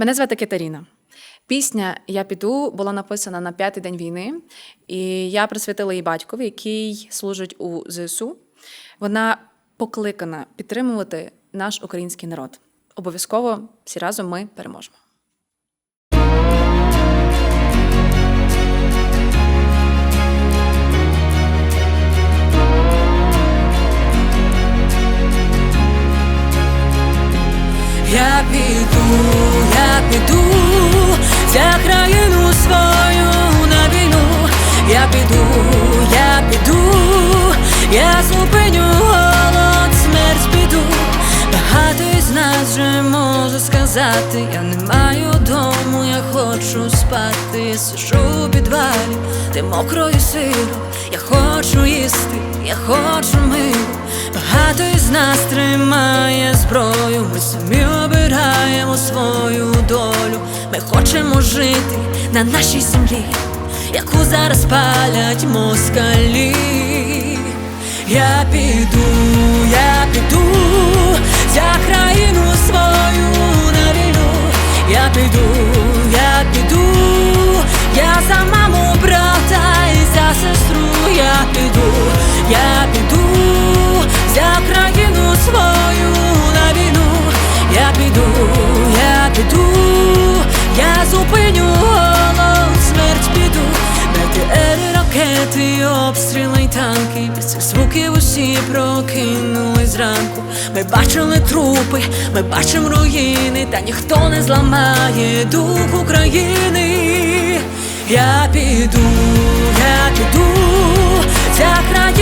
Мене звати Катерина. Пісня Я піду була написана на п'ятий день війни, і я присвятила її батькові, який служить у ЗСУ. Вона покликана підтримувати наш український народ. Обов'язково всі разом ми переможемо. Піду, я піду, я зупиню голод, смерть піду. Багато із нас вже може сказати, я не маю дому, я хочу спати, сижу у підвалі, де мокрою сиру, я хочу їсти, я хочу миру. Багато із нас тримає зброю, ми самі обираємо свою долю. Ми хочемо жити на нашій землі, яку зараз палять москалі. Я піду, я піду ракети, обстріли й танки. Без цих звуків усі прокинули зранку. Ми бачили трупи, ми бачимо руїни, та ніхто не зламає дух України. Я піду, я піду ця країну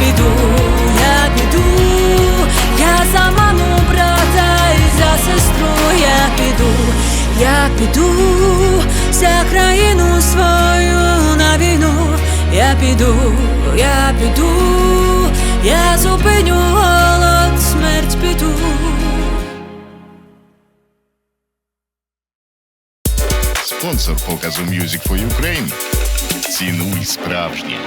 піду, я піду, я за маму, брата і за сестру. Я піду, я піду за країну свою на війну. Я піду, я піду, я зупиню голод, смерть піду. Спонсор показу Music for Ukraine. Цінуй справжнє.